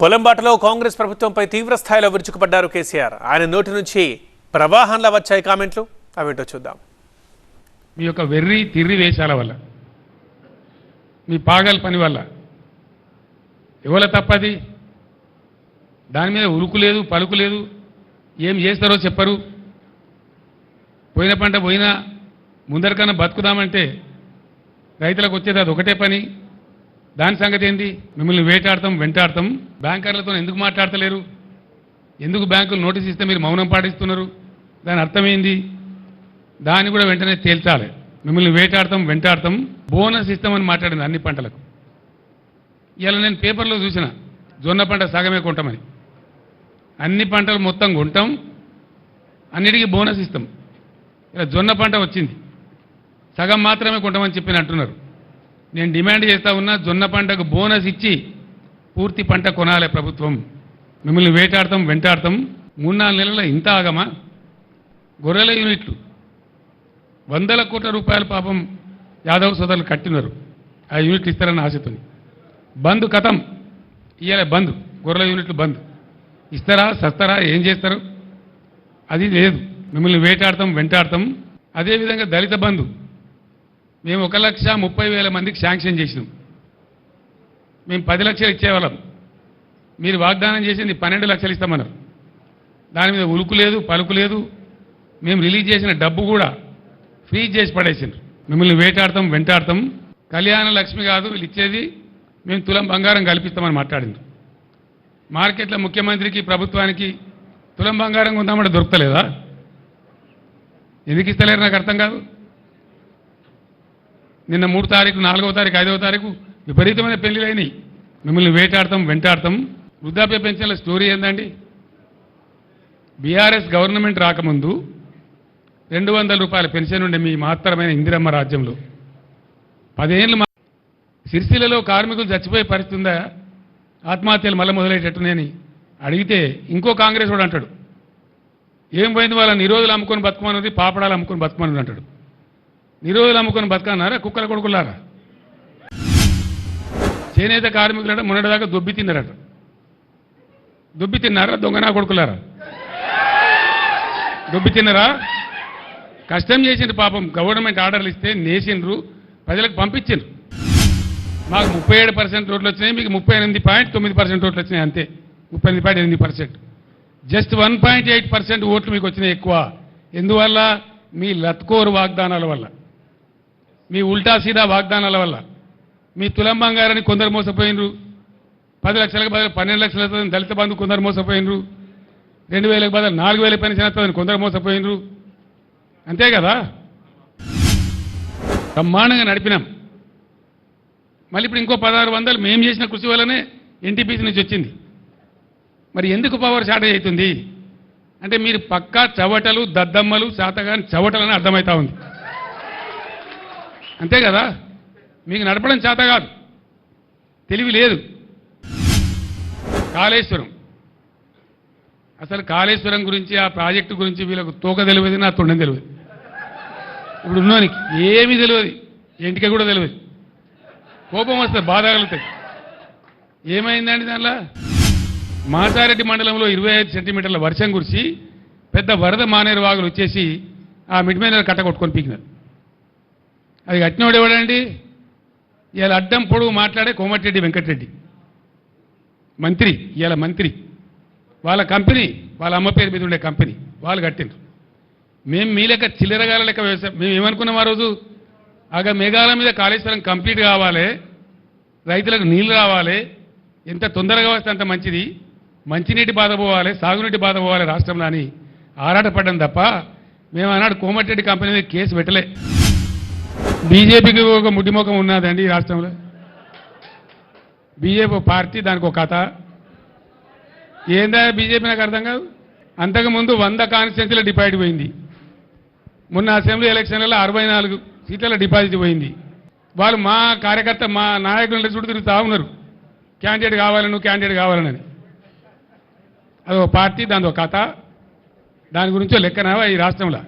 పొలంబాటలో కాంగ్రెస్ ప్రభుత్వంపై తీవ్ర స్థాయిలో విరుచుకుపడ్డారు కేసీఆర్. ఆయన నోటి నుంచి ప్రవాహంలా వచ్చాయి కామెంట్లు. అవేంటో చూద్దాం. మీ యొక్క వెర్రి తిర్రి వేషాల వల్ల మీ పాగల్ పని వల్ల ఎవల తప్పది? దాని మీద ఉరుకు లేదు పలుకు లేదు ఏం చేస్తారో చెప్పరు. పోయిన పంట పోయినా ముందరికన్నా బతుకుదామంటే రైతులకు వచ్చేది అది ఒకటే పని. దాని సంగతి ఏంది? మిమ్మల్ని వేటాడతాం వెంటాడతాం. బ్యాంకర్లతో ఎందుకు మాట్లాడతలేరు? ఎందుకు బ్యాంకులు నోటీస్ ఇస్తే మీరు మౌనం పాటిస్తున్నారు? దాని అర్థమైంది దాన్ని కూడా వెంటనే తేల్చాలి. మిమ్మల్ని వేటాడతాం వెంటాడతాం. బోనస్ ఇస్తామని మాట్లాడింది అన్ని పంటలకు. ఇలా నేను పేపర్లో చూసిన జొన్న పంట సగమే కొంటామని. అన్ని పంటలు మొత్తం కొంటాం అన్నిటికీ బోనస్ ఇస్తాం. ఇలా జొన్న పంట వచ్చింది. సగం మాత్రమే కొంటామని చెప్పి అంటున్నారు నేను డిమాండ్ చేస్తా ఉన్నా జొన్న పంటకు బోనస్ ఇచ్చి పూర్తి పంట కొనాలి ప్రభుత్వం. మిమ్మల్ని వేటాడతాం వెంటాడతాం. మూడు నాలుగు నెలల ఇంత ఆగమా? గొర్రెల యూనిట్లు. వందల కోట్ల రూపాయల పాపం యాదవ్ సోదరులు కట్టినారు. ఆ యూనిట్లు ఇస్తారని ఆశతో బంద్ కథం ఇయ్యాలి బంద్. గొర్రెల యూనిట్లు బంద్. ఇస్తారా సస్తారా ఏం చేస్తారు? అది లేదు. మిమ్మల్ని వేటాడతాం వెంటాడతాం. అదేవిధంగా దళిత బంధు. మేము ఒక లక్ష ముప్పై వేల మందికి శాంక్షన్ చేసినాం. మేము పది లక్షలు ఇచ్చేవాళ్ళం. మీరు వాగ్దానం చేసింది పన్నెండు లక్షలు ఇస్తామన్నారు. దాని మీద ఉలుకు లేదు పలుకు లేదు. మేము రిలీజ్ చేసిన డబ్బు కూడా ఫ్రీజ్ చేసి పడేసిండ్రు. మిమ్మల్ని వేటాడతాం వెంటాడతాం. కళ్యాణ లక్ష్మి కాదు వీళ్ళు ఇచ్చేది మేము తులం బంగారం కల్పిస్తామని మాట్లాడింది మార్కెట్లో ముఖ్యమంత్రికి ప్రభుత్వానికి తులం బంగారం ఉందామంటే దొరకలేదా ఎందుకు ఇస్తలేరు నాకు అర్థం కాదు. నిన్న మూడు తారీఖు నాలుగవ తారీఖు ఐదవ తారీఖు విపరీతమైన పెళ్ళిలు అయినాయి మిమ్మల్ని వేటాడతాం వెంటాడతాం. వృద్ధాప్య పెన్షన్ల స్టోరీ ఏందండి? బీఆర్ఎస్ గవర్నమెంట్ రాకముందు రెండు వందల రూపాయల పెన్షన్ ఉండే మీ మాత్రమైన ఇందిరమ్మ రాజ్యంలో. పదేళ్ళు మా సిరిసిల్లలో కార్మికులు చచ్చిపోయే పరిస్థితి ఉందా? ఆత్మహత్యలు మళ్ళీ మొదలయ్యేటట్టునేని అడిగితే ఇంకో కాంగ్రెస్ వాడు అంటాడు. ఏం పోయింది వాళ్ళని రోజులు అమ్ముకొని బతుకమన్నది పాపడాలు అమ్ముకొని బతుకమన్నది అంటాడు. నిరోధులు అమ్ముకొని బతకన్నారా? కుక్కల కొడుకులారా? చేనేత కార్మికులట మొన్నటిదాకా దొబ్బి తిన్నారట. దొబ్బి తిన్నారా? దొంగనా కొడుకులారా? దొబ్బి తిన్నారా? కష్టం చేసిండ్రు పాపం. గవర్నమెంట్ ఆర్డర్లు ఇస్తే నేసిండ్రు. ప్రజలకు పంపించిండ్రు. మాకు ముప్పై ఏడు పర్సెంట్ ఓట్లు వచ్చినాయి. మీకు ముప్పై ఎనిమిది పాయింట్ తొమ్మిది పర్సెంట్ ఓట్లు వచ్చినాయి అంతే. ముప్పై ఎనిమిది పాయింట్ ఎనిమిది percent. Just one point eight percent ఓట్లు మీకు వచ్చినాయి ఎక్కువ. ఎందువల్ల? మీ లత్కోరు వాగ్దానాల వల్ల. మీ ఉల్టా సీదా వాగ్దానాల వల్ల. మీ తులం బంగారాన్ని కొందరు మోసపోయినరు. పది లక్షలకు బదులు పన్నెండు లక్షల దళిత బంధు కొందరు మోసపోయినరు. రెండు వేలకు బదులు నాలుగు వేల పని చేస్తుందని కొందరు మోసపోయినరు. అంతే కదా? బ్రహ్మాండంగా నడిపినాం. మళ్ళీ ఇప్పుడు ఇంకో పదహారు వందలు మేము చేసిన కృషి వల్లనే ఎన్టీపీసీ నుంచి వచ్చింది. మరి ఎందుకు పవర్ షార్టేజ్ అవుతుంది? అంటే మీరు పక్కా చవటలు దద్దమ్మలు శాతగాని చవటలని అర్థమవుతా ఉంది. అంతే కదా? మీకు నడపడం చేత కాదు. తెలివి లేదు. కాళేశ్వరం. అసలు కాళేశ్వరం గురించి ఆ ప్రాజెక్టు గురించి వీళ్ళకు తోక తెలియదు నా తొండం తెలియదు. ఇప్పుడు ఉన్నోనికి ఏమీ తెలియదు. ఇంటికి కూడా తెలియదు. కోపం వస్తుంది బాధ కలుగుతాయి ఏమైందండి దానిలో? మాసారెడ్డి మండలంలో ఇరవై ఐదు సెంటీమీటర్ల వర్షం కురిసి పెద్ద వరద మానేరు వాగులు వచ్చేసి ఆ మిడ్ కట్ట కొట్టుకొని పీకినారు. అది కట్టినోడు ఎవడండి? ఇవాళ అడ్డం పొడుగు మాట్లాడే కోమటిరెడ్డి వెంకటరెడ్డి. మంత్రి ఇలా మంత్రి. వాళ్ళ కంపెనీ వాళ్ళ అమ్మ పేరు మీద ఉండే కంపెనీ. వాళ్ళు కట్టిండ్రు. మేము మీ లెక్క చిల్లరగాల లెక్క వ్యవసాయం. మేము ఏమనుకున్నాం ఆ రోజు? ఆగ మేఘాల మీద కాళేశ్వరం కంప్లీట్ కావాలి రైతులకు నీళ్ళు రావాలి ఎంత తొందరగా వస్తే అంత మంచిది. మంచినీటి బాధ పోవాలి సాగునీటి బాధ పోవాలి రాష్ట్రంలో అని ఆరాటపడ్డం తప్ప మేము ఆనాడు కోమటిరెడ్డి కంపెనీ మీద కేసు పెట్టలే. బీజేపీకి ఒక ముడిముఖం ఉన్నదండి ఈ రాష్ట్రంలో. బీజేపీ పార్టీ దానికి ఒక కథ. ఏందా బీజేపీ నాకు అర్థం కాదు? అంతకుముందు వంద కాన్స్టిట్యున్సీలో డిపాజిట్ పోయింది. మొన్న అసెంబ్లీ ఎలక్షన్లలో అరవై నాలుగు సీట్ల డిపాజిట్ పోయింది. వాళ్ళు మా కార్యకర్త మా నాయకులు చుట్టూ తిరుగుతూ ఉన్నారు. క్యాండిడేట్ కావాలని నువ్వు క్యాండిడేట్ కావాలని అది ఒక పార్టీ దాని ఒక కథ. దాని గురించో లెక్కన ఈ రాష్ట్రంలో?